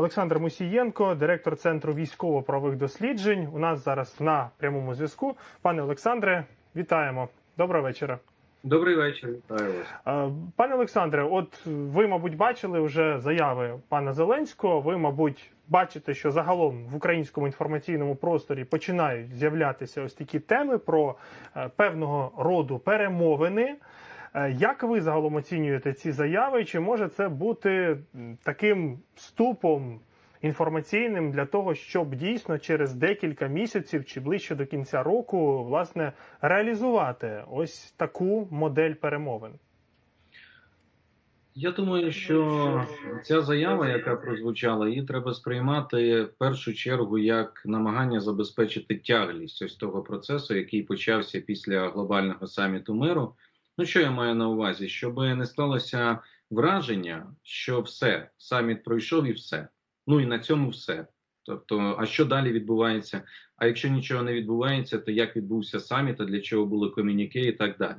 Олександр Мусієнко, директор центру військово-правових досліджень. У нас зараз на прямому зв'язку. Пане Олександре, вітаємо. Доброго вечора. Добрий вечір, вітаю вас. Е, Пане Олександре, от ви, мабуть, бачили вже заяви пана Зеленського. Ви, мабуть, бачите, що загалом в українському інформаційному просторі починають з'являтися ось такі теми про е, певного роду перемовини. Е, Як ви загалом оцінюєте ці заяви? Чи може це бути таким ступом інформаційним для того, щоб дійсно через декілька місяців чи ближче до кінця року власне реалізувати ось таку модель перемовин? Я думаю, що ця заява, яка прозвучала, її треба сприймати в першу чергу як намагання забезпечити тяглість ось того процесу, який почався після глобального саміту миру. Ну що я маю на увазі? Щоб не сталося враження, що все, саміт пройшов і все. Ну і на цьому все. Тобто, а що далі відбувається? А якщо нічого не відбувається, то як відбувся саміт, а для чого були комюніке і так далі.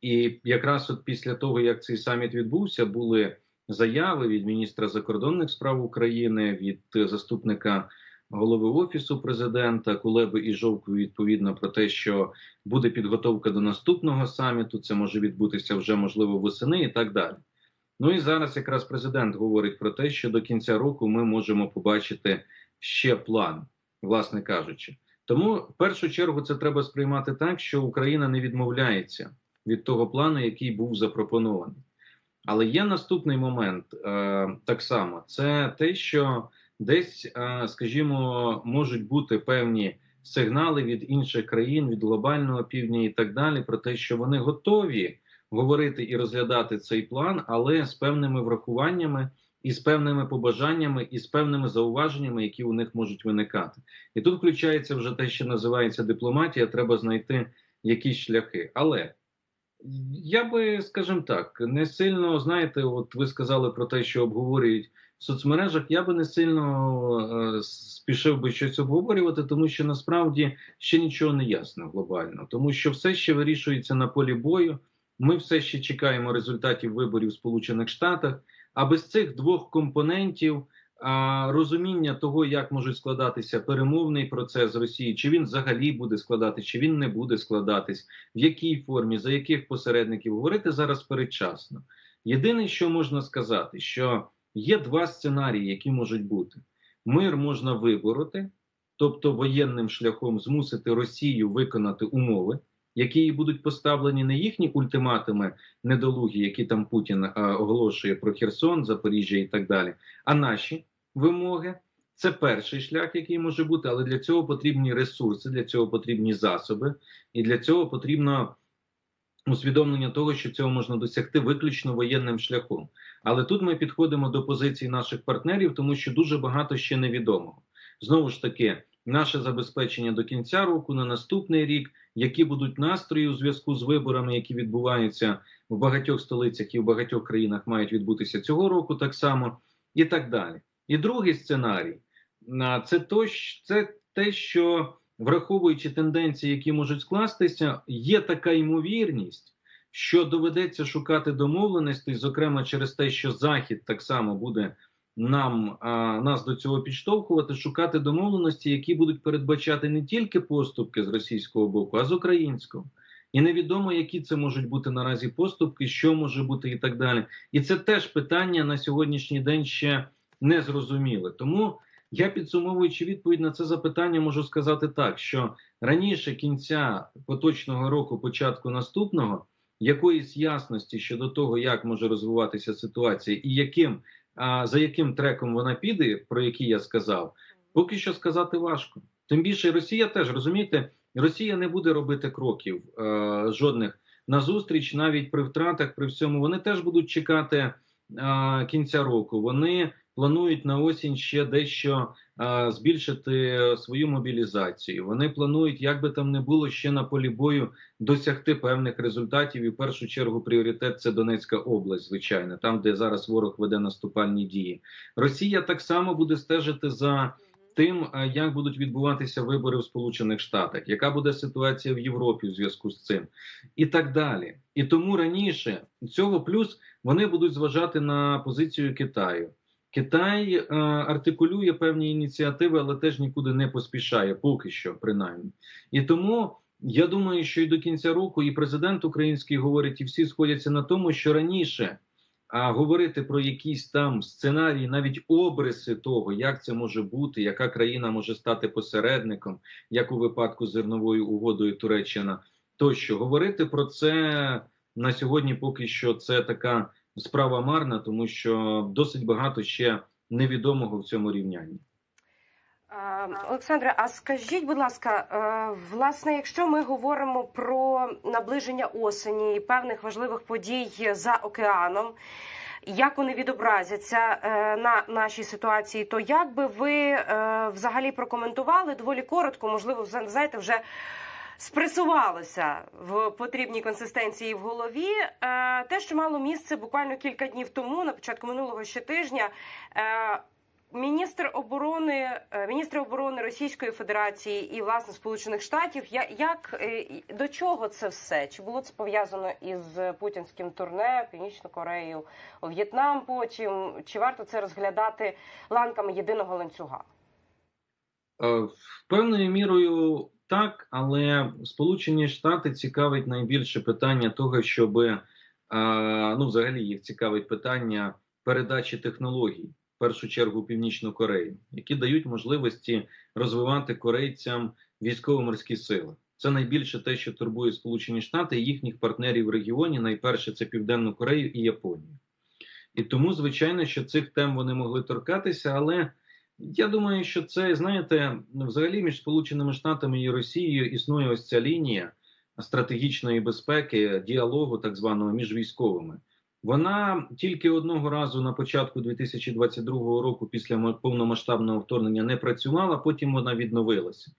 І якраз от після того, як цей саміт відбувся, були заяви від міністра закордонних справ України, від е, заступника голови офісу президента Кулеби і Жовку, відповідно про те, що буде підготовка до наступного саміту. Це може відбутися вже можливо восени і так далі. Ну і зараз якраз президент говорить про те, що до кінця року ми можемо побачити ще план, власне кажучи. Тому в першу чергу це треба сприймати так, що Україна не відмовляється від того плану, який був запропонований. Але є наступний момент е, так само: це те, що десь, е, скажімо, можуть бути певні сигнали від інших країн, від глобального півдня і так далі, про те, що вони готові говорити і розглядати цей план, але з певними врахуваннями. І з певними побажаннями, і з певними зауваженнями, які у них можуть виникати, і тут включається вже те, що називається дипломатія. Треба знайти якісь шляхи. Але я би, скажімо так, не сильно знаєте, от ви сказали про те, що обговорюють в соцмережах. Я би не сильно е, спішив би щось обговорювати, тому що насправді ще нічого не ясно глобально, тому що все ще вирішується на полі бою. Ми все ще чекаємо результатів виборів в Сполучених Штатах. А без цих двох компонентів а, розуміння того, як можуть складатися перемовний процес з Росії, чи він взагалі буде складатись, чи він не буде складатись, в якій формі, за яких посередників говорити зараз передчасно. Єдине, що можна сказати, що є два сценарії, які можуть бути: мир можна вибороти, тобто воєнним шляхом змусити Росію виконати умови. Які їй будуть поставлені не їхні ультиматуми недолугі, які там Путін оголошує про Херсон, Запоріжжя і так далі, а наші вимоги. Це перший шлях, який може бути, але для цього потрібні ресурси, для цього потрібні засоби, і для цього потрібно усвідомлення того, що цього можна досягти виключно воєнним шляхом. Але тут ми підходимо до позиції наших партнерів, тому що дуже багато ще невідомого. Знову ж таки, наше забезпечення до кінця року на наступний рік, які будуть настрої у зв'язку з виборами, які відбуваються в багатьох столицях і в багатьох країнах, мають відбутися цього року, так само і так далі. І другий сценарій це то, це те, що враховуючи тенденції, які можуть скластися, є така ймовірність, що доведеться шукати домовленостей, зокрема через те, що Захід так само буде нам а, нас до цього підштовхувати, шукати домовленості, які будуть передбачати не тільки поступки з російського боку, а з українського. І невідомо, які це можуть бути наразі поступки, що може бути і так далі. І це теж питання на сьогоднішній день ще не зрозуміле. Тому я підсумовуючи відповідь на це запитання, можу сказати так: що раніше кінця поточного року, початку наступного, якоїсь ясності щодо того, як може розвиватися ситуація, і яким за яким треком вона піде, про який я сказав, поки що сказати важко. Тим більше Росія теж розумієте, Росія не буде робити кроків е, жодних назустріч, навіть при втратах, при всьому. Вони теж будуть чекати е, кінця року. Вони планують на осінь ще дещо е, збільшити свою мобілізацію. Вони планують, як би там не було, ще на полі бою досягти певних результатів. І в першу чергу пріоритет це Донецька область, звичайно, там, де зараз ворог веде наступальні дії. Росія так само буде стежити за тим, е, як будуть відбуватися вибори в Сполучених Штатах, яка буде ситуація в Європі в зв'язку з цим, і так далі. І тому раніше цього плюс вони будуть зважати на позицію Китаю. Китай е, артикулює певні ініціативи, але теж нікуди не поспішає, поки що, принаймні. І тому я думаю, що і до кінця року і президент український говорить, і всі сходяться на тому, що раніше а говорити про якісь там сценарії, навіть обриси того, як це може бути, яка країна може стати посередником, як у випадку з зерновою угодою Туреччина, тощо говорити про це на сьогодні, поки що це така справа марна, тому що досить багато ще невідомого в цьому рівнянні. Олександре, а скажіть, будь ласка, е, власне, якщо ми говоримо про наближення осені і певних важливих подій за океаном, як вони відобразяться е, на нашій ситуації, то як би ви е, взагалі прокоментували доволі коротко, можливо, зна- знаєте, вже спресувалося в потрібній консистенції в голові. Е, Те, що мало місце буквально кілька днів тому, на початку минулого ще тижня. е, Міністр оборони, е, міністри оборони Російської Федерації і власне Сполучених Штатів. Як до чого це все? Чи було це пов'язано із путінським турне, Північну Корею, В'єтнам? Потім чи варто це розглядати ланками єдиного ланцюга? Певною мірою так, але Сполучені Штати цікавить найбільше питання того, щоб ну, взагалі їх цікавить питання передачі технологій, в першу чергу Північну Корею, які дають можливості розвивати корейцям військово-морські сили. Це найбільше те, що турбує Сполучені Штати і їхніх партнерів в регіоні. Найперше це Південну Корею і Японію. І тому, звичайно, що цих тем вони могли торкатися, але я думаю, що це знаєте, взагалі між Сполученими Штатами і Росією існує ось ця лінія стратегічної безпеки, діалогу, так званого між військовими. Вона тільки одного разу на початку 2022 року, після повномасштабного вторгнення, не працювала, потім вона відновилася.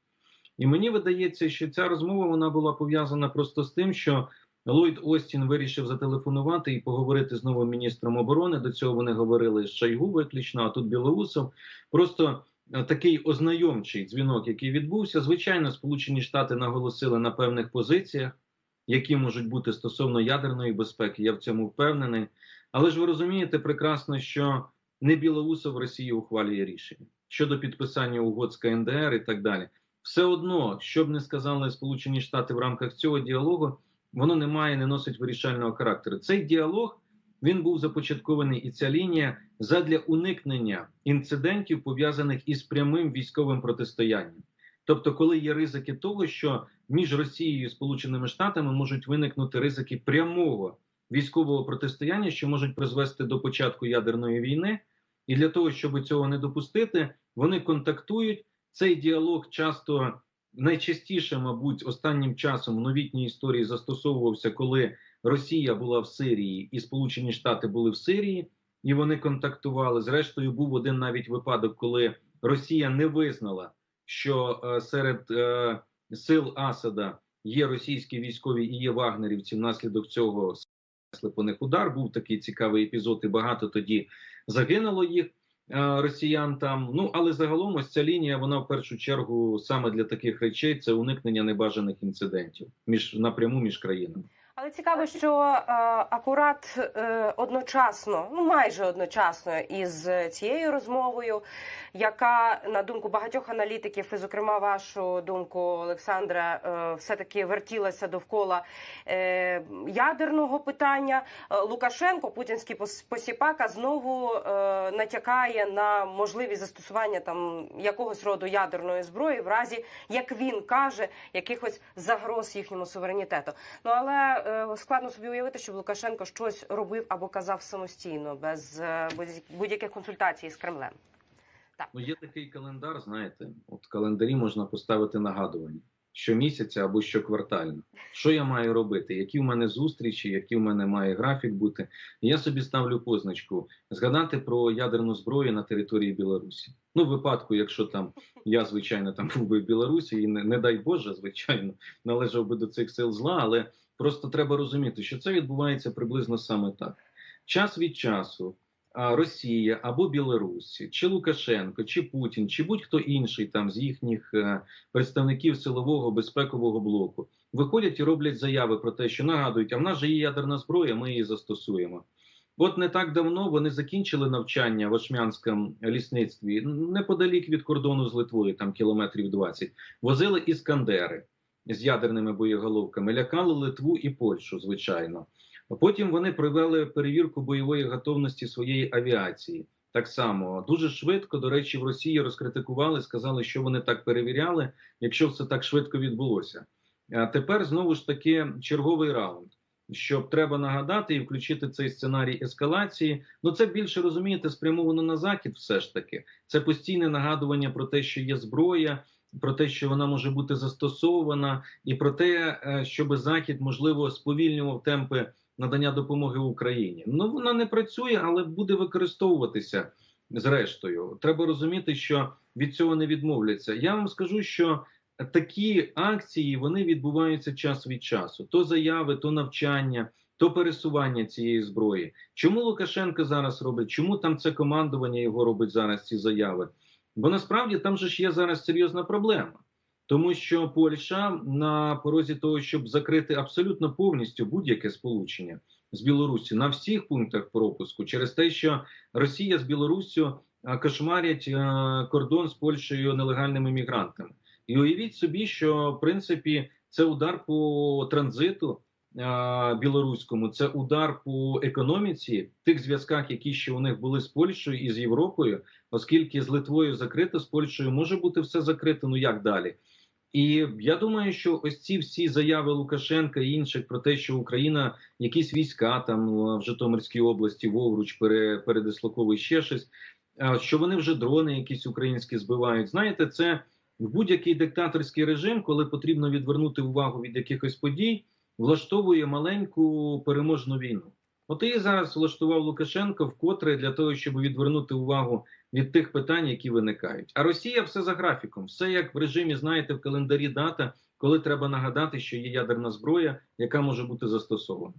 І мені видається, що ця розмова вона була пов'язана просто з тим, що Ллойд Остін вирішив зателефонувати і поговорити з новим міністром оборони. До цього вони говорили з Шойгу виключно, а тут Білоусов. Просто е, такий ознайомчий дзвінок, який відбувся. Звичайно, Сполучені Штати наголосили на певних позиціях, які можуть бути стосовно ядерної безпеки. Я в цьому впевнений. Але ж ви розумієте прекрасно, що не Білоусов Росії ухвалює рішення щодо підписання угод з КНДР і так далі. Все одно, що б не сказали Сполучені Штати в рамках цього діалогу, воно не має, не носить вирішального характеру. Цей діалог він був започаткований, і ця лінія задля уникнення інцидентів, пов'язаних із прямим військовим протистоянням. Тобто, коли є ризики того, що між Росією і Сполученими Штатами можуть виникнути ризики прямого військового протистояння, що можуть призвести до початку ядерної війни, і для того, щоб цього не допустити, вони контактують. Цей діалог часто найчастіше, мабуть, останнім часом в новітній історії застосовувався, коли Росія була в Сирії і Сполучені Штати були в Сирії, і вони контактували. Зрештою, був один навіть випадок, коли Росія не визнала, що е, серед е, сил Асада є російські військові і є вагнерівці. Внаслідок цього по них удар. Був такий цікавий епізод, і багато тоді загинуло їх росіян там. Ну але загалом ось ця лінія, вона в першу чергу саме для таких речей це уникнення небажаних інцидентів між напряму між країнами. Але цікаво, що е, акурат е, одночасно, ну майже одночасно із цією розмовою, яка на думку багатьох аналітиків, і зокрема вашу думку, Олександра, е, все-таки вертілася довкола е, ядерного питання. Е, Лукашенко, путінський пос- посіпака, знову е, натякає на можливість застосування там якогось роду ядерної зброї, в разі як він каже, якихось загроз їхньому суверенітету. Ну але е, складно собі уявити, щоб Лукашенко щось робив або казав самостійно, без е, будь- будь-яких консультацій з Кремлем. Ну, є такий календар, знаєте, от календарі можна поставити нагадування щомісяця або щоквартально. Що я маю робити? Які в мене зустрічі, який в мене має графік бути? Я собі ставлю позначку згадати про ядерну зброю на території Білорусі. Ну, в випадку, якщо там я, звичайно, там був би в Білорусі, і не, не дай Боже, звичайно, належав би до цих сил зла, але просто треба розуміти, що це відбувається приблизно саме так. Час від часу Росія або Білорусь, чи Лукашенко, чи Путін, чи будь-хто інший там з їхніх е, представників силового безпекового блоку виходять і роблять заяви про те, що нагадують, а в нас же є ядерна зброя, ми її застосуємо. От не так давно вони закінчили навчання в Ошмянському лісництві неподалік від кордону з Литвою, там кілометрів 20. Возили іскандери з ядерними боєголовками, лякали Литву і Польщу, звичайно. Потім вони провели перевірку бойової готовності своєї авіації. Так само дуже швидко, до речі, в Росії розкритикували, сказали, що вони так перевіряли, якщо все так швидко відбулося. А тепер знову ж таки черговий раунд. Що треба нагадати і включити цей сценарій ескалації. Ну це більше розумієте, спрямовано на захід, все ж таки. Це постійне нагадування про те, що є зброя, про те, що вона може бути застосована, і про те, е, щоб захід можливо сповільнював темпи надання допомоги Україні. Ну вона не працює, але буде використовуватися зрештою. Треба розуміти, що від цього не відмовляться. Я вам скажу, що такі акції вони відбуваються час від часу: то заяви, то навчання, то пересування цієї зброї. Чому Лукашенко зараз робить? Чому там це командування його робить зараз ці заяви? Бо насправді там же ж є зараз серйозна проблема. Тому що Польща на порозі того, щоб закрити абсолютно повністю будь-яке сполучення з Білоруссю на всіх пунктах пропуску, через те, що Росія з Білоруссю кошмарять кордон з Польщею нелегальними мігрантами. І уявіть собі, що в принципі це удар по транзиту білоруському, це удар по економіці тих зв'язках, які ще у них були з Польщею і з Європою, оскільки з Литвою закрито, з Польщею може бути все закрито. Ну як далі? І я думаю, що ось ці всі заяви Лукашенка і інших про те, що Україна якісь війська там в Житомирській області, Вовруч пере, передислоковує ще щось, що вони вже дрони якісь українські збивають. Знаєте, це в будь-який диктаторський режим, коли потрібно відвернути увагу від якихось подій, влаштовує маленьку переможну війну. От і зараз влаштував Лукашенко вкотре для того, щоб відвернути увагу від тих питань, які виникають. А Росія все за графіком, все як в режимі, знаєте, в календарі дата, коли треба нагадати, що є ядерна зброя, яка може бути застосована.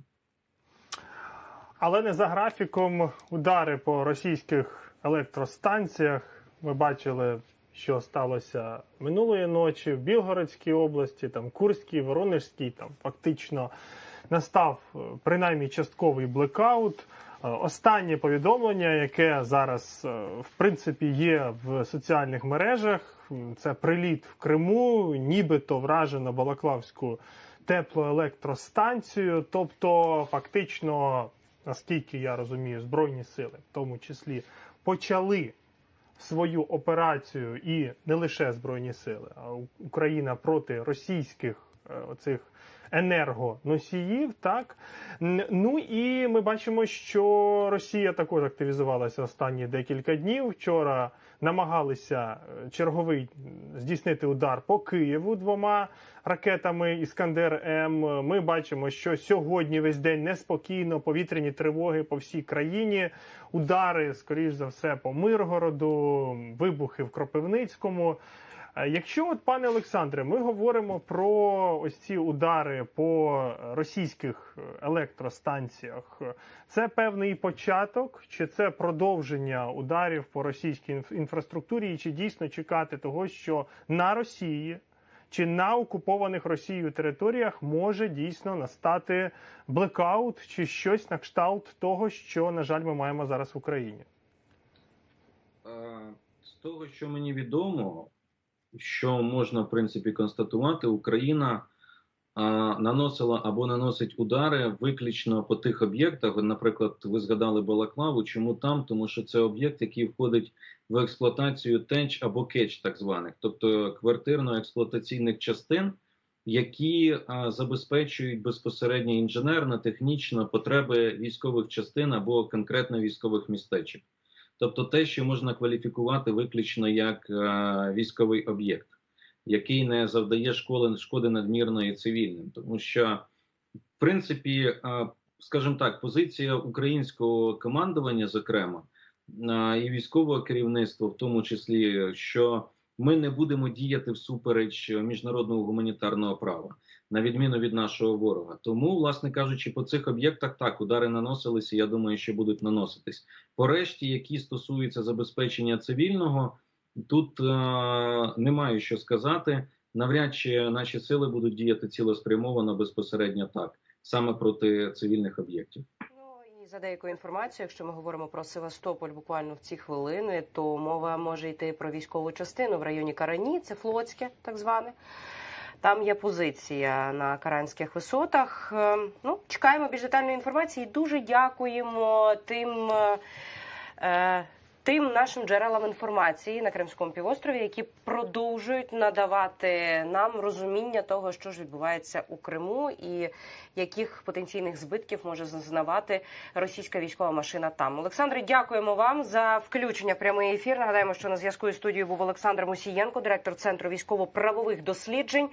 Але не за графіком удари по російських електростанціях. Ми бачили, що сталося минулої ночі в Білгородській області, там Курській, Воронежській, там фактично настав е, принаймні частковий блекаут. Е, Останнє повідомлення, яке зараз е, в принципі є в соціальних мережах, це приліт в Криму, нібито вражено Балаклавську теплоелектростанцію. Тобто, фактично, наскільки я розумію, збройні сили, в тому числі, почали свою операцію і не лише збройні сили, а Україна проти російських е, оцих енергоносіїв. Так ну і ми бачимо, що Росія також активізувалася останні декілька днів. Вчора намагалися е, черговий здійснити удар по Києву двома ракетами Іскандер М. Ми бачимо, що сьогодні весь день неспокійно, повітряні тривоги по всій країні, удари, скоріш за все, по Миргороду, вибухи в Кропивницькому. Е, Якщо, от, пане Олександре, ми говоримо про ось ці удари по російських електростанціях, це певний початок, чи це продовження ударів по російській інфраструктурі, і чи дійсно чекати того, що на Росії чи на окупованих Росією територіях може дійсно настати блекаут чи щось на кшталт того, що, на жаль, ми маємо зараз в Україні? Е, З того, що мені відомо, що можна в принципі констатувати, Україна а, наносила або наносить удари виключно по тих об'єктах. Наприклад, ви згадали Балаклаву. Чому там? Тому що це об'єкт, який входить в експлуатацію тенч або кетч, так званих, тобто квартирно-експлуатаційних частин, які а, забезпечують безпосередньо інженерно, технічно потреби військових частин або конкретно військових містечок. Тобто те, що можна кваліфікувати виключно як е, військовий об'єкт, який не завдає школи шкоди надмірної цивільним, тому що в принципі, е, скажімо так, позиція українського командування, зокрема, е, і військового керівництва, в тому числі, що ми не будемо діяти всупереч міжнародного гуманітарного права, на відміну від нашого ворога. Тому, власне кажучи, по цих об'єктах так удари наносилися. Я думаю, що будуть наноситись. По решті, які стосуються забезпечення цивільного, тут е, немає що сказати. Навряд чи наші сили будуть діяти цілеспрямовано безпосередньо так, саме проти цивільних об'єктів. Ну За деякою інформацією, якщо ми говоримо про Севастополь буквально в ці хвилини, то мова може йти про військову частину в районі Карані, це флотське, так зване. Там є позиція на Каранських висотах. Е, Ну, чекаємо більш детальної інформації. Дуже дякуємо тим. Тим нашим джерелам інформації на Кримському півострові, які продовжують надавати нам розуміння того, що ж відбувається у Криму, і яких потенційних збитків може зазнавати російська військова машина там. Олександре, дякуємо вам за включення в прямий ефір. Нагадаємо, що на зв'язку із студією був Олександр Мусієнко, директор центру військово-правових досліджень.